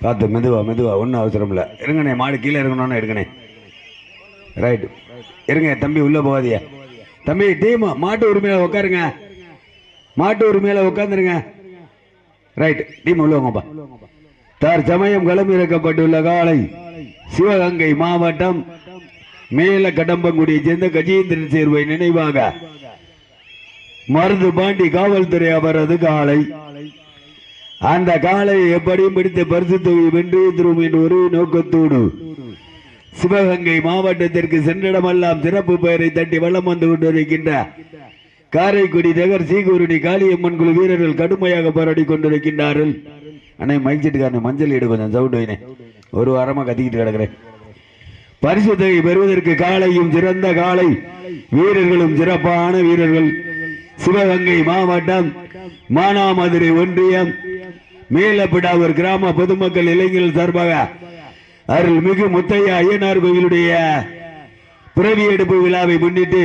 பார்த்து மெதுவா மெதுவா ஒன்றும் அவசரம் இல்லை. இருங்கண்ணே மாடு கீழே இருக்கணும்னு எடுங்கண்ணே ரைட் இருங்க தம்பி உள்ள போகாதியா தம்பி டீம் மாட்டு உரிமையில உட்காருங்க மாட்டு உரிமையில உட்காந்துருங்க ரைட் டீம் உள்ள வாங்கப்பா. தார் சமயம் களம் இறக்கப்பட்டுள்ள காலை சிவகங்கை மாவட்டம் மேல கடம்பங்குடியை சேர்ந்த கஜேந்திரன் சேர்வை நினைவாக மருது பாண்டி காவல்துறை அவரது காலை அந்த காலை எப்படியும் பிடித்து பரிசு தொகை வென்று திரும்பும் என்ற ஒரு நோக்கத்தோடு சிவகங்கை மாவட்டத்திற்கு சென்றிடமெல்லாம் சிறப்பு பெயரை தட்டி வல்லம் வந்து கொண்டிருக்கின்ற காரைக்குடி நகர் சீகூரணி காளியம்மன் குழு வீரர்கள் கடுமையாக போராடி கொண்டிருக்கின்றார்கள். அண்ணே மைக் மஞ்சள் இடு கொஞ்சம் சவுண்ட் வைனே. ஒரு வாரமா கத்திக்கிட்டு கிடக்குறேன். பரிசு தொகை பெறுவதற்கு காலையும் சிறந்த காலை வீரர்களும் சிறப்பான வீரர்கள். சிவகங்கை மாவட்டம் மானாமதுரை ஒன்றியம் மேலப்பிடாவூர் கிராம பொதுமக்கள் இளைஞர்கள் சார்பாக அருள்மிகு முத்தையா ஐயனார் கோயிலுடைய பிறவி எடுப்பு விழாவை முன்னிட்டு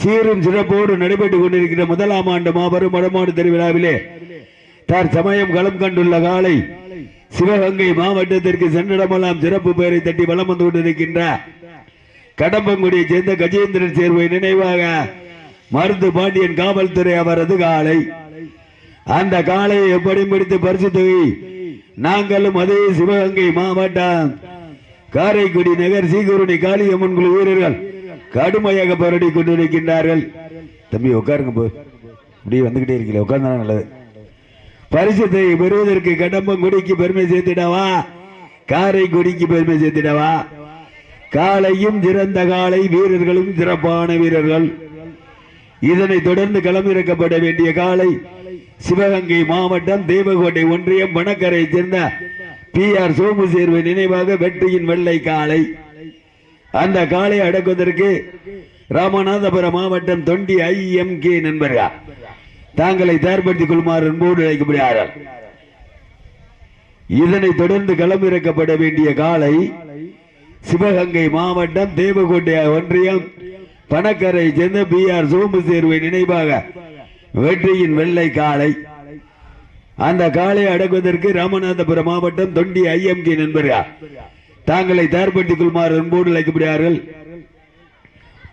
சீரும் சிறப்போடு நடைபெற்றுக் கொண்டிருக்கிற முதலாம் ஆண்டு மாபெரும் வடமாடு திருவிழாவிலே தார் சமயம் களம் கண்டுள்ள காலை சிவகங்கை மாவட்டத்திற்கு சென்றிடமெல்லாம் சிறப்பு பெயரை தட்டி வலம் வந்து கொண்டிருக்கின்ற கடம்பங்குடியை சேர்ந்த கஜேந்திரன் சேர்வை நினைவாக மருந்து பாண்டியன் காவல்துறை அவரது காலை அந்த காலை எப்படி பிடித்து பரிசு தொகை நாங்களும் அதே சிவகங்கை மாவட்டம் காரைக்குடி நகர் சீகுருணி காளியம்மன் குழு வீரர்கள் கடுமையாக போராடி கொண்டிருக்கின்றார்கள். தம்பி உட்காருங்க போ. இப்படி வந்துகிட்டே இருக்கீங்க உட்கார்ந்தா நல்லது. பரிசத்தை பெறுவதற்கு கடம்பங்குடிக்கு பெருமை சேர்த்திடவா? காரைக்குடிக்கு பெருமை சேர்த்திடவா? காலையும் சிறந்த காலை வீரர்களும் சிறப்பான வீரர்கள். இதனை தொடர்ந்து களமிறக்கப்பட வேண்டிய காலை சிவகங்கை மாவட்டம் தேவகோட்டை ஒன்றியம் வனக்கரை சேர்ந்த பி ஆர் சோமு சேர்வை நினைவாக வெற்றியின் வெள்ளை காலை. அந்த காலை அடக்குவதற்கு ராமநாதபுரம் மாவட்டம் தொண்டி ஐ எம் கே நண்பர்கள் தாங்களை தயார்படுத்திக் கொள்ளுமாறு அன்போடு அழைக்கப்படுகிறார்கள். இதனை தொடர்ந்து களமிறக்கப்பட வேண்டிய காலை சிவகங்கை மாவட்டம் தேவகோட்டை ஒன்றியம் பணக்கரை சேர்ந்த பி ஆர் சோமு சேர்வை நினைவாக வெற்றியின் வெள்ளை காளை. அந்த காளை அடக்குவதற்கு ராமநாதபுரம் மாவட்டம் தொண்டி ஐஎம்கே நண்பர்கள் தாங்களை தயார்படுத்திக் கொள்மாறு அன்போடு அழைக்கப்படுகிறார்கள்.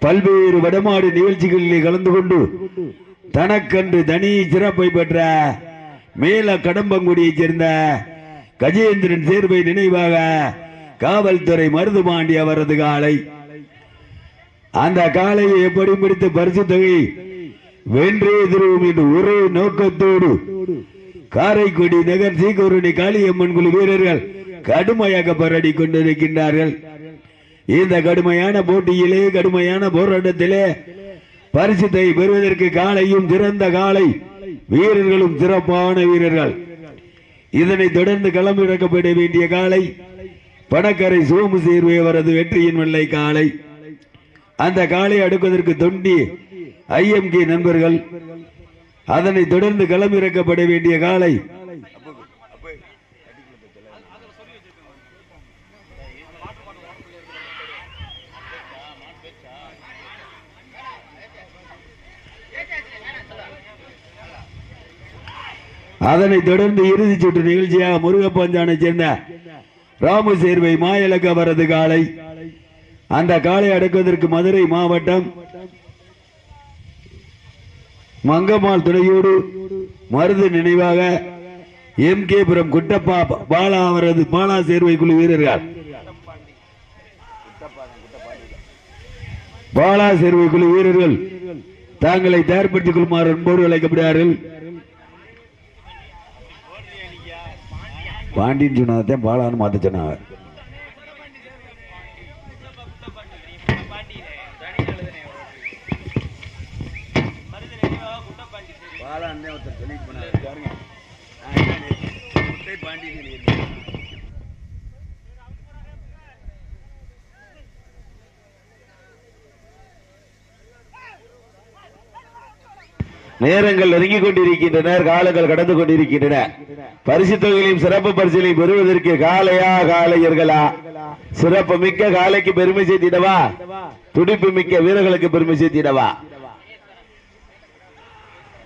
பல்வேறு வடமாடு நிகழ்ச்சிகளில் கலந்து கொண்டு தனக்கன்று தனி சிறப்பை பெற்ற மேல கடம்பங்குடியைச் சேர்ந்த கஜேந்திரன் சேர்வை நினைவாக காவல்துறை மருதுபாண்டி அவரது காலை அந்த காலையை எப்படி முடித்து பரிசு தொகை வென்றே திருவும் என்று ஒரே நோக்கத்தோடு காரைக்குடி நகர் சீக்குருணி காளியம்மன் குழு வீரர்கள் கடுமையாக போராடி கொண்டிருக்கின்றார்கள். இந்த கடுமையான போட்டியிலே கடுமையான போராட்டத்திலே பரிசுத்தை பெறுவதற்கு காலையும் சிறந்த காலை வீரர்களும் சிறப்பான வீரர்கள். இதனை தொடர்ந்து களமிறக்கப்பட வேண்டிய காலை படக்கரை சோமு சேர்வை அவரது வெற்றியின் வெள்ளை காலை. அந்த காலை அடுக்குவதற்கு தொண்டி ஐஎம்கே நண்பர்கள் அதனை தொடர்ந்து களமிறக்கப்பட வேண்டிய காலை. அதனை தொடர்ந்து இறுதிச் சுற்று நிகழ்ச்சியாக முருகப்பஞ்சானை சேர்ந்த ராமு சேர்வை மாயலக்க வரது காலை. அந்த காலை அடக்குவதற்கு மதுரை மாவட்டம் மங்கம்மாள் துணையோடு மருது நினைவாக எம் கே புரம் குட்டப்பா பாலா அவரது பாலா சேர்வை குழு வீரர்கள். பாலா சேர்வை குழு வீரர்கள் தாங்களை தயார்படுத்திக் கொள்ளுமாறு அன்போடு அழைக்கப்படுகிறார்கள். பாண்டின்னு சொன்னதான் பாலான்னு மாத்த சொன்னாங்க. நேரங்கள் நெருங்கிக் கொண்டிருக்கின்றனர் காலங்கள் கடந்து கொண்டிருக்கின்றன. பரிசு தொகையிலையும் சிறப்பு பரிசுகளையும் பெறுவதற்கு காளையா காளையர்களா? சிறப்பு மிக்க காலைக்கு பெருமை சேர்த்திடவா? துடிப்பு மிக்க வீரர்களுக்கு பெருமை சேர்த்திடவா?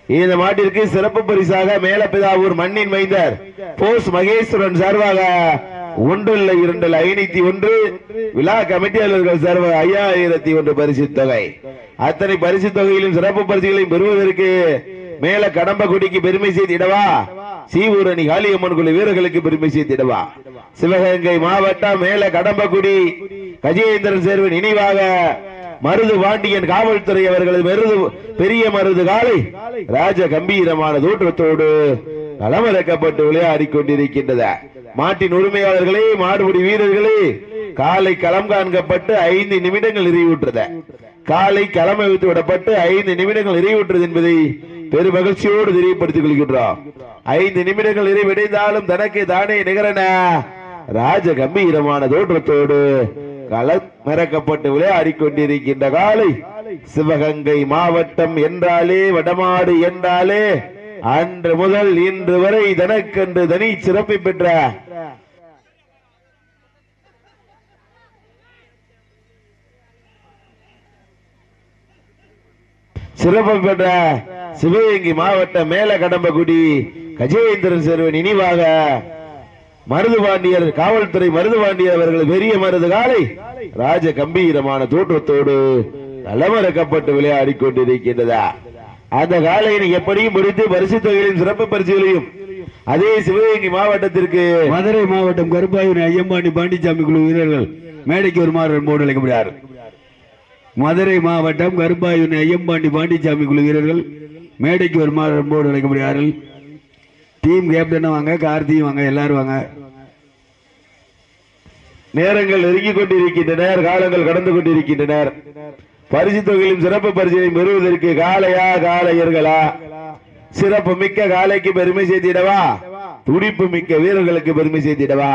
இந்த மாட்டிற்கு சிறப்பு பரிசாக மேலப்பிதாவூர் மண்ணின் மைந்தர் போஸ் மகேஸ்வரன் சார்பாக ஒன்று இல்லை இரண்டு ஐநூத்தி ஒன்று விழா கமிட்டியாளர்கள் சார்பாக ஐயாயிரத்தி ஒன்று பரிசு தொகை. அத்தனை பரிசு தொகையிலும் சிறப்பு பரிசுகளையும் பெறுவதற்கு மேல கடம்பக்குடிக்கு பெருமை செய்திடவா சீவூரணி காளியம்மன் குழு வீரர்களுக்கு பெருமை செய்திடவா சிவகங்கை மாவட்டம் மேல கடம்பக்குடி கஜேந்திரன் சேர்வு நினைவாக மருது பாண்டியன் காவல்துறை அவர்களது மருது பெரிய மருது காலை ராஜ கம்பீரமான தோற்றத்தோடு களமிறக்கப்பட்டு விளையாடி கொண்டிருக்கின்றது. மாட்டின் உரிமையாளர்களே மாடுபிடி வீரர்களே காலை களம் காண்கப்பட்டு ஐந்து நிமிடங்கள் நிறைவுற்றது. காலை களம் வைத்து விடப்பட்டு ஐந்து நிமிடங்கள் நிறைவுற்றது என்பதை பெரும் மகிழ்ச்சியோடு தெரியப்படுத்திக் கொள்கின்றோம். ஐந்து நிமிடங்கள் நிறைவடைந்தாலும் தனக்கு தானே நிகரன ராஜ கம்பீரமான தோற்றத்தோடு களமிறக்கப்பட்டு விளையாடி கொண்டிருக்கின்ற காலை சிவகங்கை மாவட்டம் என்றாலே வடமாடு என்றாலே அன்று முதல் இன்று வரை தனக்கென்று தனி சிறப்பு பெற்ற சிறப்பு பெற்ற சிவகங்கை மாவட்டம் மேல கடம்பக்குடி கஜேந்திரன் செல்வன் நினைவாக மருதுபாண்டியர் காவல்துறை மருதுபாண்டியர் அவர்கள் பெரிய மருது காலை ராஜ கம்பீரமான தோற்றத்தோடு நலமறக்கப்பட்டு விளையாடி கொண்டிருக்கின்றதா? அந்த காலையை எப்படியும் முடித்து பரிசு தொகையிலும் சிறப்பு பரிசுகளையும். அதே சிவகங்கை மாவட்டத்திற்கு மதுரை மாவட்டம் கருப்பாயூர் ஐயம்பாண்டி பாண்டிச்சாமி குழு வீரர்கள் மேடைக்கு வருமாறு என்போடு அழைக்கப்படுகிறார். மதுரை மாவட்டம் கருப்பாயூர் ஐயம்பாண்டி பாண்டிச்சாமி குழு வீரர்கள் மேடைக்கு வருமாறு என்போடு அழைக்கப்படுகிறார்கள். டீம் கேப்டனும் வாங்க கார்த்தியும் வாங்க எல்லாரும் வாங்க. நேரங்கள் நெருங்கிக் கொண்டிருக்கின்றனர் காலங்கள் கடந்து கொண்டிருக்கின்றனர் பரிசு தொகையிலும் சிறப்பு பரிசுகளையும் பெறுவதற்கு காலையா காலையர்களா? சிறப்பு மிக்க காளைக்கு பெருமை செய்திடவா துடிப்பு மிக்க வீரர்களுக்கு பெருமை செய்திடவா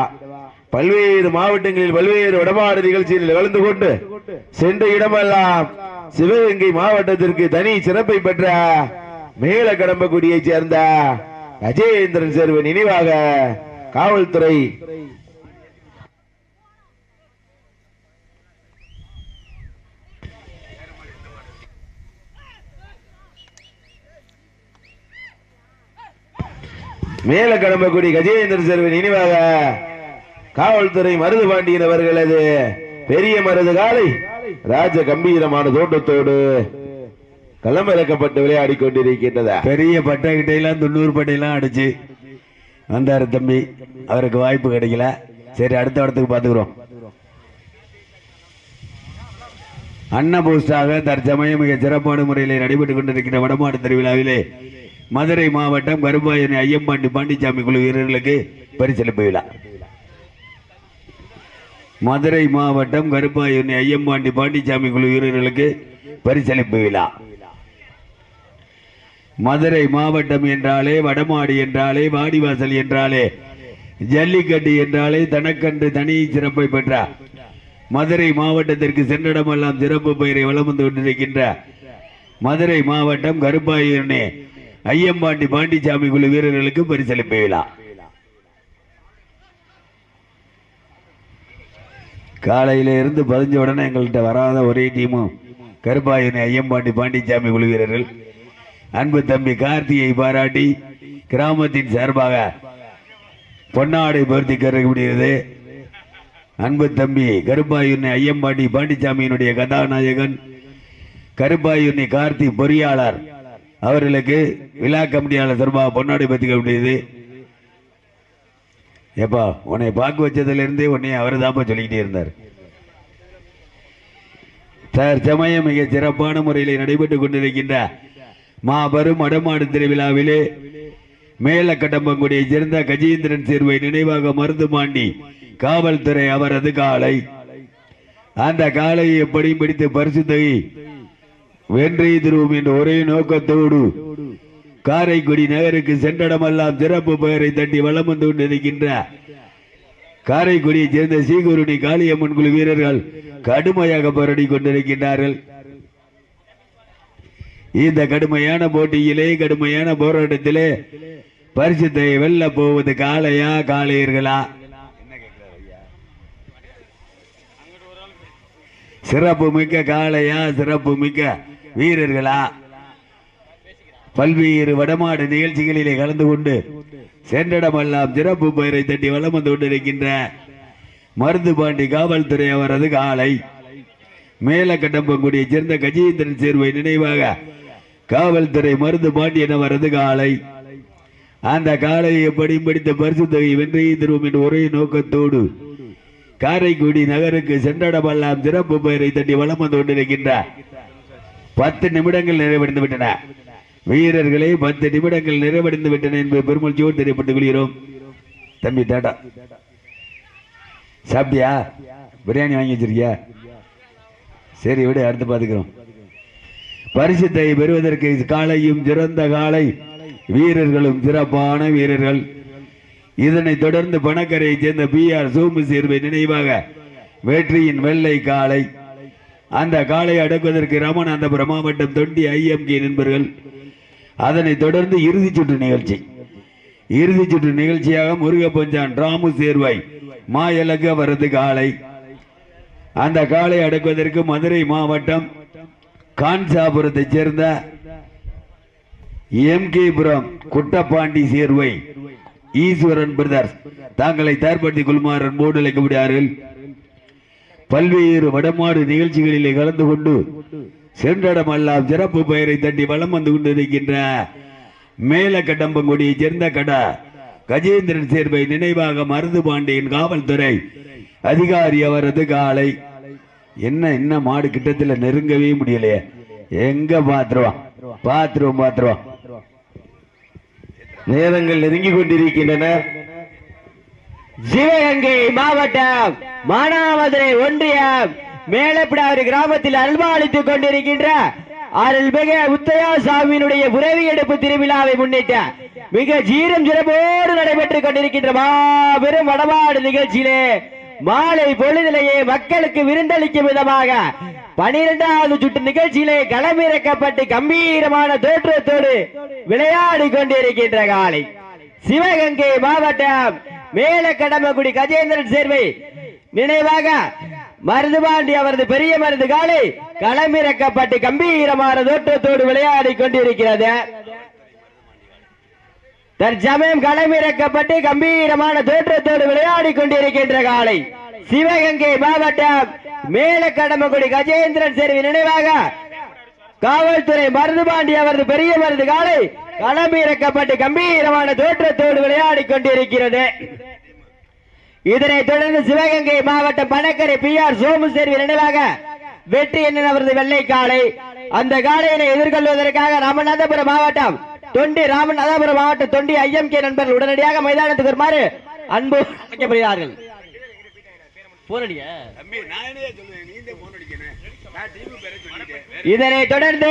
பல்வேறு மாவட்டங்களில் பல்வேறு வடமாடு நிகழ்ச்சிகளில் கலந்து கொண்டு சென்ற இடமெல்லாம் சிவகங்கை மாவட்டத்திற்கு தனி சிறப்பை பெற்ற மேல கடம்பக்குடியைச் சேர்ந்த அஜயேந்திரன் சேர்வு நினைவாக காவல்துறை மேல கடம்பக்குடி கஜேந்திர செல்வன் நினைவாக காவல்துறை மருது பாண்டியன் அவர்களது பெரிய மருது காலை ராஜ கம்பீரமான தோட்டத்தோடு களமிறக்கப்பட்டு விளையாடி கொண்டிருக்கின்றதா? பெரிய பட்டை கிட்டையெல்லாம் தொண்ணூறு பட்டையெல்லாம் அடிச்சு வந்தாரு தம்பி. அவருக்கு வாய்ப்பு கிடைக்கல. சரி அடுத்த இடத்துக்கு பார்த்துக்கிறோம். அன்னபூஸ்டாக தற்சமயம் மிக சிறப்பான முறையில் நடைபெற்றுக் கொண்டிருக்கிற வடமாடு திருவிழாவிலே மதுரை மாவட்டம் கருப்பாயணி ஐயம்பாண்டி பாண்டிச்சாமி குழு வீரர்களுக்கு பரிசளிப்பு விழா. மதுரை மாவட்டம் கருப்பாயணி ஐயம்பாண்டி பாண்டிச்சாமி குழு வீரர்களுக்கு பரிசளிப்பு விழா. மதுரை மாவட்டம் என்றாலே வடமாடு என்றாலே வாடிவாசல் என்றாலே ஜல்லிக்கட்டு என்றாலே தனக்கன்று தனி சிறப்பை பெற்றார் மதுரை மாவட்டத்திற்கு சென்றிடமெல்லாம் சிறப்பு பெயரை வலம் வந்து கொண்டிருக்கின்ற மதுரை மாவட்டம் கருப்பாயூரனே ஐயம்பாண்டி பாண்டிச்சாமி குழு வீரர்களுக்கு பரிசளிப்பு விழா. காலையில இருந்து பதிஞ்ச உடனே எங்கள்கிட்ட வராத ஒரே டீமும் கருப்பாயூரணி ஐயம்பாண்டி பாண்டிச்சாமி குழு வீரர்கள். அன்பு தம்பி கார்த்தியை பாராட்டி கிராமத்தின் சார்பாக பொன்னாடை பொருத்தி கருக்கப்படுகிறது அன்பு தம்பி கருப்பாயூர்னி ஐயம்பாண்டி பாண்டிச்சாமியினுடைய கதாநாயகன் கருப்பாயூர்னி கார்த்தி பொறியாளர். அவர்களுக்கு விழா கமிட்டியாளர் சார்பாக பொன்னாடை பத்திக்கப்படுகிறது ஏப்பா உன்னை பார்க்க வச்சதுலேருந்தே உன்னை அவர் தான்ப்பா சொல்லிக்கிட்டே இருந்தார். தற்சமயம் மிக சிறப்பான முறையில் நடைபெற்றுக் கொண்டிருக்கின்ற மாபெரும் வடமாடு திருவிழாவிலே மேல கடம்பங்குடியை சேர்ந்த கஜேந்திரன் சேர்வை நினைவாக மருந்துமாண்டி காவல்துறை அவரது காலை. அந்த காலையை எப்படி பிடித்து பரிசு தொகை வென்றி திருவும் என்ற ஒரே நோக்கத்தோடு காரைக்குடி நகருக்கு சென்றடமெல்லாம் சிறப்பு பெயரை தட்டி வலம் வந்து கொண்டிருக்கின்ற காரைக்குடியைச் சேர்ந்த சீகுருணி காளியம்மன் குழு வீரர்கள் கடுமையாக போராடி கொண்டிருக்கின்றார்கள். இந்த கடுமையான போட்டியிலே கடுமையான போராட்டத்திலே பரிசுத்தை வெல்ல போவது காளையா காளையர்களா? சிறப்பு மிக்க காளையா சிறப்பு மிக்க வீரர்களா? பல்வேறு வடமாடு நிகழ்ச்சிகளிலே கலந்து கொண்டு சென்றடமெல்லாம் சிறப்பு பெயரை தட்டி வலம் வந்து கொண்டிருக்கின்ற மருந்து பாண்டி காவல்துறை அவரது காலை மேலக்கட்டம்பங்குடியை சேர்ந்த கஜேந்திரன் சேர்வை நினைவாக காவல்துறை மருது பாண்டியன் அவரது காலை. அந்த காலையை எப்படி படித்த பரிசு தொகை வென்றையை தருவோம் என்ற ஒரே நோக்கத்தோடு காரைக்குடி நகருக்கு சென்றடமெல்லாம் சிறப்பு பெயரை தட்டி வளம் வந்து கொண்டிருக்கின்றார். பத்து நிமிடங்கள் நிறைவடைந்து விட்டன. வீரர்களே பத்து நிமிடங்கள் நிறைவடைந்து விட்டன என்பது பெருமொழியோடு தெரியப்பட்டுக் கொள்கிறோம். தம்பி டாடா. சாப்பிட்டியா? பிரியாணி வாங்கி வச்சிருக்கியா? சரி விடு அடுத்து பார்த்துக்கிறோம். பரிசுத்தை பெறுவதற்கு காலையும் சிறந்த காலை. வீரர்களும் சிறப்பான வீரர்கள். இதனைத் தொடர்ந்து பணக்கரையைச் சேர்ந்த பி ஆர் சோமு சேர்வை நினைவாக வெற்றியின் வெள்ளை காலை. அந்த காலை அடக்குவதற்கு ராமநாதபுரம் மாவட்டம் தொண்டி ஐஎம்கே நண்பர்கள் அதனைத் தொடர்ந்து இறுதிச் சுற்று நிகழ்ச்சி. இறுதிச் சுற்று நிகழ்ச்சியாக முருகப்பஞ்சான் ராமு சேர்வாய் மாயலகு அவரது காலை. அந்த காலை அடக்குவதற்கு மதுரை மாவட்டம் கான்சாபுரத்தைச் சேர்ந்த எம் புரம் குட்டப்பாண்டி சேர்வை ஈஸ்வரன் பிரதர்ஸ். தாங்களை தயார்படுத்திக் கொள்ளுமாறு அன்போடு அழைக்கப்படுகிறார்கள். பல்வேறு வடமாடு நிகழ்ச்சிகளிலே கலந்து கொண்டு சென்றடமெல்லாம் சிறப்பு பெயரை தட்டி வலம் வந்து கொண்டிருக்கின்ற மேல கடம்பங்குடியை சேர்ந்த கடா கஜேந்திரன் சேர்வை நினைவாக மருது பாண்டியன் காவல்துறை அதிகாரி அவரது காலை. என்ன என்ன மாடு கிட்டத்துல நெருங்கவே முடியலையே. எங்க பாத்துருவான் பாத்துருவோம் பாத்துருவோம். நேரங்கள் நெருங்கி கொண்டிருக்கின்றன. சிவகங்கை மாவட்டம் மானாமதுரை ஒன்றியம். மேலப்பிடாறு கிராமத்தில் அல்வாளித்துக் கொண்டிருக்கின்ற அருள்மிகு முத்தையா சாமியினுடைய உறவி எடுப்பு திருவிழாவை முன்னிட்டு மிக ஜீரம் சிறப்போடு நடைபெற்றுக் கொண்டிருக்கின்ற மாபெரும் வடமாடு நிகழ்ச்சியிலே மாலை பொழுதிலேயே மக்களுக்கு விருந்தளிக்கும் விதமாக பனிரெண்டாவது சுற்று நிகழ்ச்சியிலே களமிறக்கப்பட்டு கம்பீரமான தோற்றத்தோடு விளையாடி கொண்டிருக்கின்ற காலை. சிவகங்கை மாவட்டம் மேல கடம்பக்குடி கஜேந்திரன் சேர்வை நினைவாக மருதுபாண்டி அவரது பெரிய மருந்து காலை களமிறக்கப்பட்டு கம்பீரமான தோற்றத்தோடு விளையாடி கொண்டிருக்கிறது. தற்சமயம் களமிறக்கப்பட்டு கம்பீரமான தோற்றத்தோடு விளையாடி கொண்டிருக்கின்ற காலை சிவகங்கை மாவட்டம் மேல கடம்பக்குடி கஜேந்திரன் சேர்வி நினைவாக காவல்துறை மருதுபாண்டி அவரது பெரிய மருந்து காலை களமிறக்கப்பட்டு கம்பீரமான தோற்றத்தோடு விளையாடி கொண்டிருக்கிறது. இதனைத் தொடர்ந்து சிவகங்கை மாவட்டம் பணக்கரை பி ஆர் சோமு சேர்வி நினைவாக வெற்றி என்ன அவரது வெள்ளை காலை அந்த காலையினை எதிர்கொள்வதற்காக ராமநாதபுரம் மாவட்டம் தொண்டி ராமநாதபுரம் மாவட்டம் தொண்டி ஐஎம்கே நண்பர்கள் உடனடியாக மைதானத்துக்கு வருமாறு அன்பு அழைக்கப்படுகிறார்கள். போனடியா? இதனை தொடர்ந்து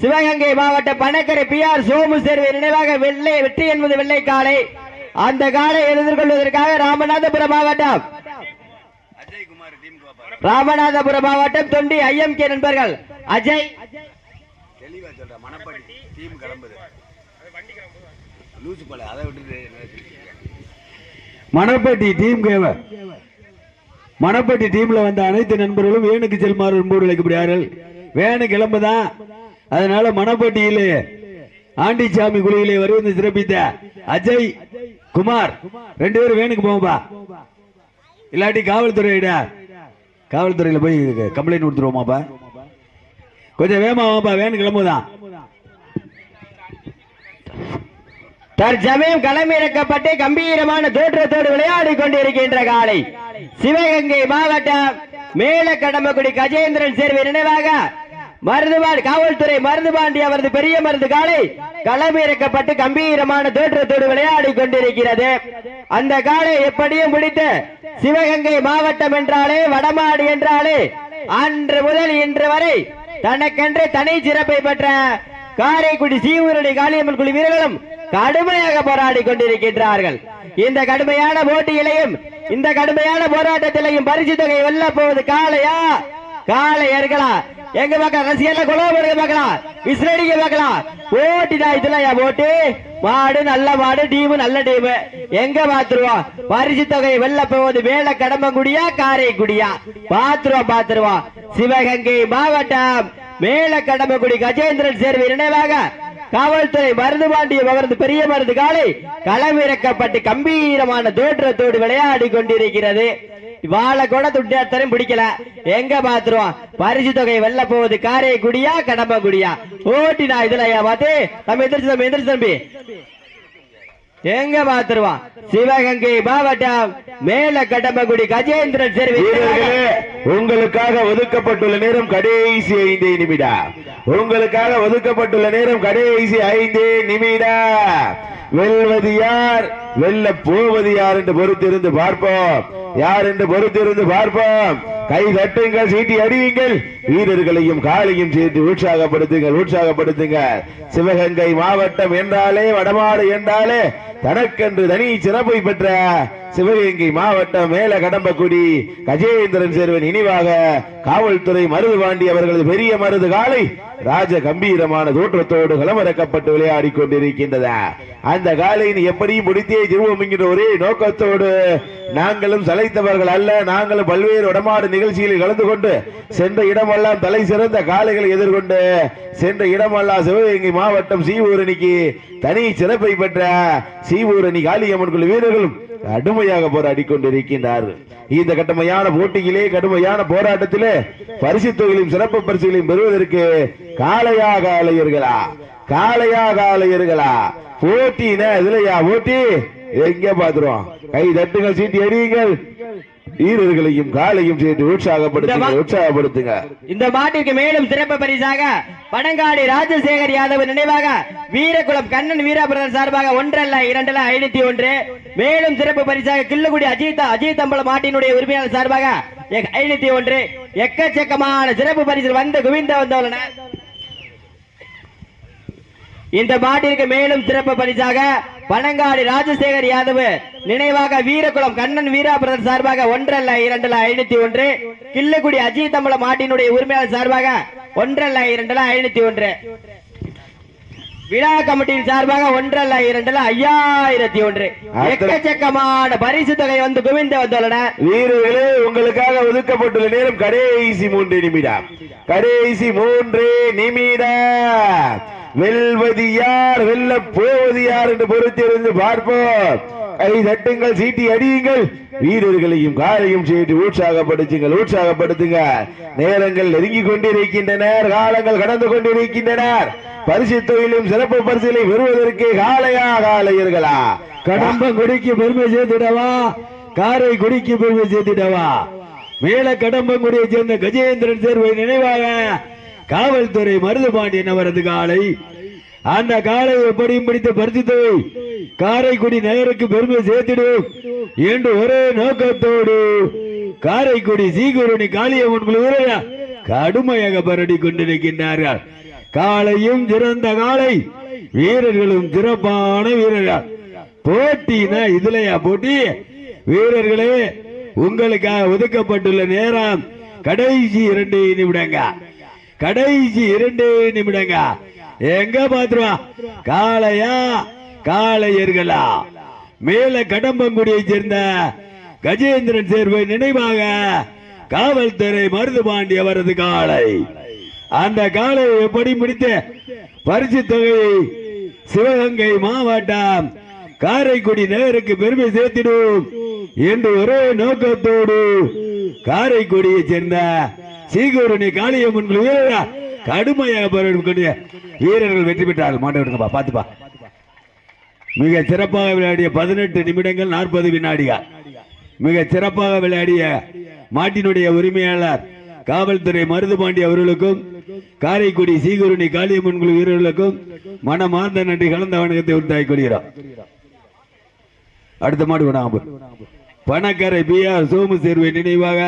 சிவகங்கை மாவட்ட பணக்கரை பி ஆர் சோமு சேர்வை நினைவாக வெள்ளை வெற்றி என்பது வெள்ளை காலை அந்த காலை எதிர்கொள்வதற்காக ராமநாதபுரம் மாவட்டம். ராமநாதபுரம் மாவட்டம் தொண்டி ஐஎம்கே நண்பர்கள். அஜய். தெளிவா சொல்ற மணப்பாடி டீம் கிளம்புது. லூசு போல அதை விட்டுட்டு மணப்பட்டி டீம் கேவ? மணப்பட்டி டீம்ல வந்த அனைத்து நண்பர்களும் வேனுக்கு செல்மாறு என்போர் அழைக்கப்படுகிறார்கள். வேனு கிளம்புதான். அதனால மணப்பட்டியிலே ஆண்டிச்சாமி குழுவிலே வருவது சிறப்பித்த அஜய் குமார். ரெண்டு பேரும் வேனுக்கு போவோம்பா இல்லாட்டி காவல்துறையிட காவல்துறையில போய் கம்ப்ளைண்ட் கொடுத்துருவோமாப்பா. கொஞ்சம் வேகமா வாப்பா கிளம்புதான். தற்சமயம் களமிறக்கப்பட்டு கம்பீரமான தோற்றத்தோடு விளையாடி கொண்டிருக்கின்ற காலை சிவகங்கை மாவட்டம் மேல கடம்பக்குடி கஜேந்திரன் சேர்வை நினைவாக மருதுபாண்டி காவல்துறை மருதுபாண்டி அவரது பெரிய மருந்து காலை களமிறக்கப்பட்டு கம்பீரமான தோற்றத்தோடு விளையாடி கொண்டிருக்கிறது. அந்த காலை எப்படியும் பிடித்து சிவகங்கை மாவட்டம் என்றாலே வடமாடு என்றாலே அன்று முதல் இன்று வரை தனக்கென்று தனி சிறப்பை பெற்ற காரைக்குடி சீவூரணி காளியம்மன் குழு வீரர்களும் கடுமையாக போராடி கொண்டிருக்கின்றார்கள். இந்த கடுமையான போட்டியிலையும் இந்த கடுமையான போராட்டத்திலையும் பரிசு தொகை வெல்ல போவது காளையா? காளையர்களா? எங்க பார்க்கலாம்? ரசிகர்ல குலோபடுங்க பார்க்கலாம். விசிலடிக்க பார்க்கலாம். போட்டிடா இதுல ஏன் போட்டி. மாடு நல்ல மாடு டீம் நல்ல டீம். எங்க பாத்துருவோம் பரிசு தொகை வெல்ல போவது மேல கடம்பங்குடியா காரைக்குடியா? பாத்துருவோம் பாத்துருவோம் சிவகங்கை மாவட்டம் மேல கடம்பக்குடி கஜேந்திரன் சேர்வை நினைவாக காவல்துறை மருந்து பாண்டியம் அவரது பெரிய மருந்து காலை களமிறக்கப்பட்டு கம்பீரமான தோற்றத்தோடு விளையாடி கொண்டிருக்கிறது. வாழை கூட துட்டாத்தரையும் பிடிக்கல. எங்க பாத்துருவோம்? பரிசு தொகை வெல்ல போவது காரைக்குடியா கடம்பக்குடியா ஓட்டினா இதுல ஐயா பாத்து? தம்பி எந்திரிச்சு தம்பி எந்திரிச்சு தம்பி. எங்க பாத்துருவான் சிவகங்கை மாவட்டம் மேல கடம்பக்குடி கஜேந்திரன் வீரர்களே உங்களுக்காக ஒதுக்கப்பட்டுள்ள நேரம் கடைசி ஐந்தே நிமிடம். உங்களுக்காக ஒதுக்கப்பட்டுள்ள நேரம் கடைசி ஐந்தே நிமிடம். வெல்வது யார்? வெல்ல போவது யார் என்று பொறுத்திருந்து பார்ப்போம். யார் என்று பொறுத்திருந்து பார்ப்போம். கை தட்டுங்கள் சீட்டி அடியுங்கள். வீரர்களையும் காலையும் சேர்த்து உற்சாகப்படுத்துங்கள் உற்சாகப்படுத்துங்க சிவகங்கை மாவட்டம் என்றாலே வடமாடு என்றாலே தனக்கென்று தனி சிறப்பை பெற்ற சிவகங்கை மாவட்டம் மேல கடம்பக்குடி கஜேந்திரன் சேர்வன் இனிவாக காவல்துறை மருது பாண்டி அவர்களது பெரிய மருது காலை ராஜ கம்பீரமான தோற்றத்தோடு களமிறக்கப்பட்டு விளையாடி கொண்டிருக்கின்றது? அந்த காலையின் எப்படியும் முடித்தே திருவோம் என்கிற ஒரே நோக்கத்தோடு நாங்களும் சளைத்தவர்கள் அல்ல. நாங்களும் பல்வேறு உடமாடு நிகழ்ச்சிகளில் கலந்து கொண்டு சென்ற இடமெல்லாம் தலை சிறந்த காளைகளை எதிர்கொண்டு சென்ற இடமெல்லாம் சிவகங்கை மாவட்டம் சீவூரணிக்கு தனி சிறப்பை பெற்ற சீவூரணி காளியம்மன் குழு வீரர்களும் கடுமையாக போராடி கொண்டிருக்கின்றார்கள் இந்த கடுமையான போட்டியிலே கடுமையான போராட்டத்திலே பரிசு தொகையிலும் சிறப்பு பரிசுகளையும் பெறுவதற்கு காளையாக அலையர்களா காளையாக அலையர்களா போட்டினா இதுலயா போட்டி? எங்க பாத்துருவோம் கை தட்டுங்கள் சீட்டி அடியுங்கள். வீரர்களையும் காலையும் சேர்த்து உற்சாகப்படுத்துங்க உற்சாகப்படுத்துங்க. இந்த மாட்டிற்கு மேலும் சிறப்பு பரிசாக பனங்காடி ராஜசேகர் யாதவ் நினைவாக வீரகுலம் கண்ணன் வீராபுரம் சார்பாக ஒன்றல்ல இரண்டல்ல ஐநூத்தி ஒன்று. மேலும் சிறப்பு பரிசாக கிள்ளுக்குடி அஜித் அஜித் அம்பலம் மாட்டினுடைய உரிமையாளர் சார்பாக ஐநூத்தி ஒன்று. எக்கச்சக்கமான சிறப்பு பரிசு வந்து குவிந்த வந்தவளன இந்த மாட்டிற்கு மேலும் சிறப்பு பரிசாக பனங்காடி ராஜசேகர் யாதவ் நினைவாக வீரகுளம் கண்ணன் வீராபுரம் சார்பாக ஒன்றல்ல இரண்டல்ல ஐநூத்தி ஒன்று. கிள்ளுக்குடி அஜித் அம்பலம் மாட்டினுடைய உரிமையாளர் சார்பாக ஒன்றல்ல இரண்டல்ல ஐநூத்தி ஒன்று. விழா கமிட்டியின் சார்பாக ஒன்றல்ல இரண்டல்ல ஐயாயிரத்தி ஒன்று. எக்கச்சக்கமான பரிசு தொகை வந்து குவிந்து வந்துள்ளன. வீரர்களே உங்களுக்காக ஒதுக்கப்பட்டுள்ள நேரம் கடைசி மூன்று நிமிடம். கடைசி மூன்று நிமிடம். வெல்வது யார்? வெல்ல போவது யார் என்று பொறுத்திருந்து பார்ப்போம். கை தட்டுங்கள் சீட்டி அடியுங்கள். வீரர்களையும் காலையும் சேர்த்து உற்சாகப்படுத்துங்கள் உற்சாகப்படுத்துங்க நேரங்கள் நெருங்கி கொண்டிருக்கின்றனர் காலங்கள் கடந்து கொண்டிருக்கின்றன பரிசு தொழிலும் சிறப்பு பரிசுகளை பெறுவதற்கு காலையா காலையர்களா? கடம்ப குடிக்கு பெருமை சேர்த்திடவா? காரை குடிக்கு பெருமை சேர்த்திடவா? மேல கடம்பங்குடியை சேர்ந்த கஜேந்திரன் சேர்வை நினைவாக காவல்துறை மருதுபாண்டியன் அவரது காலை. அந்த காலை எப்படியும் பிடித்து பறித்து காரைக்குடி நகருக்கு பெருமை சேர்த்திடும் என்று ஒரே நோக்கத்தோடு காரைக்குடி சீகுருணி காளியம்மன் குழு கடுமையாக பரடி கொண்டிருக்கின்றார்கள். காலையும் சிறந்த காலை வீரர்களும் சிறப்பான வீரர்கள். போட்டினா இதுலயா போட்டி? வீரர்களே உங்களுக்காக ஒதுக்கப்பட்டுள்ள நேரம் கடைசி இரண்டு நிமிடங்க கடைசி இரண்டு நிமிடங்க. எங்க பாத்துருவா காளையா? காளையர்களா? மேல கடம்பங்குடியை சேர்ந்த கஜேந்திரன் சேர்வை நினைவாக காவல்துறை மருதுபாண்டி அவரது காளை. அந்த காலை எப்படி முடித்து பரிசு தொகை சிவகங்கை மாவட்டம் காரைக்குடி நகருக்கு பெருமை சேர்த்திடும் என்று ஒரே நோக்கத்தோடு காரைக்குடியை சேர்ந்த சீகூரணி காளியம்மன் குழு கடுமையாக போராடிய வீரர்கள் வெற்றி பெற்றார்கள். மாட்ட விடுங்கப்பா பார்த்துப்பா மிக சிறப்பாக விளையாடிய பதினெட்டு நிமிடங்கள் நாற்பது வினாடிகள். மிக சிறப்பாக விளையாடிய மாட்டினுடைய உரிமையாளர் காவல்துறை மருதுபாண்டி அவர்களுக்கும் காரைக்குடி சீகுருணி காளியம்மன் குழு வீரர்களுக்கும் மனமார்ந்த நன்றி கலந்த வணக்கத்தை உறுத்தாய் கொள்கிறோம் அடுத்த மாடு பணக்கரை பணக்காரை பி ஆர் சோமு சேர்வை நினைவாக